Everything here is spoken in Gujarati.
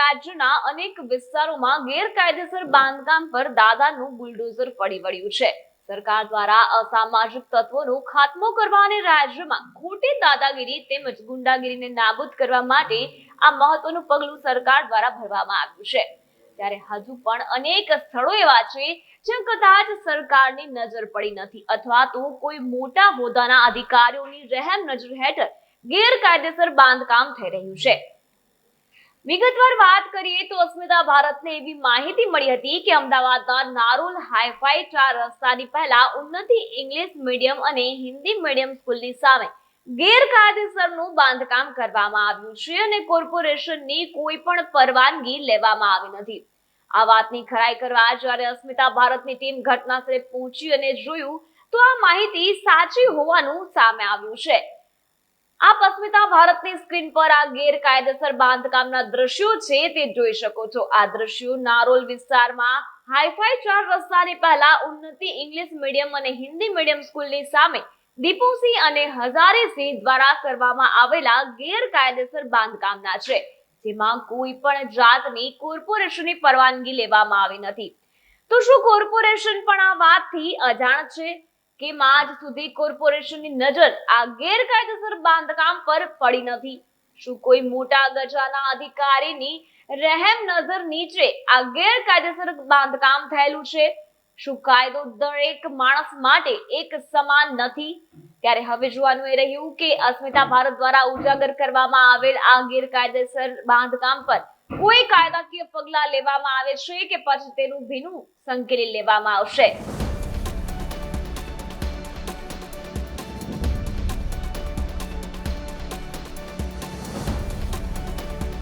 રાજ્યના અનેક વિસ્તારોમાં ગેરકાયદેસર બાંધકામ પર દાદાનું બુલડોઝર પડી વળ્યું છે. સરકાર દ્વારા અસામાજિક તત્વોનો ખાત્મો કરવા અને રાજ્યમાં ખોટી દાદાગીરી તેમજ ગુંડાગીરીને નાબૂદ કરવા માટે આ મહત્વનું પગલું સરકાર દ્વારા ભરવામાં આવ્યું છે. ત્યારે હજુ પણ અનેક સ્થળો એવા છે જ્યાં કદાચ સરકારની નજર પડી નથી અથવા તો કોઈ મોટા હોદ્દાના અધિકારીઓની રહેમ નજર હેઠળ ગેરકાયદેસર બાંધકામ થઈ રહ્યું છે. વિગતવાર વાત કરીએ તો અસ્મિતા ભારતને એવી માહિતી મળી હતી કે અમદાવાદના નારોલ હાઈફાઈ ચાર રસ્તાની પહેલા ઉન્નતિ ઇંગ્લિશ મીડિયમ અને હિન્દી મીડિયમ સ્કૂલની સામે ગેરકાયદેસરનું બાંધકામ કરવામાં આવ્યું છે અને કોર્પોરેશનની કોઈ પણ પરવાનગી લેવામાં આવી નથી. આ વાતની ખરાઈ કરવા જ્યારે અસ્મિતા ભારતની ટીમ ઘટના સ્થળે પહોંચી અને જોયું, તો આ માહિતી સાચી હોવાનું સામે આવ્યું છે. આપ અસ્મિતા ભારતની સ્ક્રીન પર આ ગેરકાયદેસર બાંધકામના દ્રશ્યો છે તે જોઈ શકો છો. આ દ્રશ્યો નારોલ વિસ્તારમાં હાઈફાઈ ચાર રસ્તાની પહેલા ઉન્નતિ ઇંગ્લિશ મીડિયમ અને હિન્દી મીડિયમ સ્કૂલની સામે દીપુસિંહ અને હજારેસિંહ દ્વારા કરવામાં આવેલા ગેરકાયદેસર બાંધકામના છે, જેમાં કોઈ પણ જાતની કોર્પોરેશનની પરવાનગી લેવામાં આવી નથી. તો શું કોર્પોરેશન પણ આ વાતથી અજાણ છે? કે આજ સુધી કોર્પોરેશનની નજર આ ગેરકાયદેસર બાંધકામ પર પડી નથી? શું કોઈ મોટા ગજાના અધિકારીની રહેમ નજર નીચે આ ગેરકાયદેસર બાંધકામ થયેલું છે? શું કાયદો દરેક માણસ માટે એક સમાન નથી? ત્યારે હવે જોવાનું એ રહ્યું કે અસ્મિતા ભારત દ્વારા ઉજાગર કરવામાં આવેલ આ ગેરકાયદેસર બાંધકામ પર કોઈ કાયદાકીય પગલા લેવામાં આવે છે કે પછી તેનું ભીનું સંકેલી લેવામાં આવશે?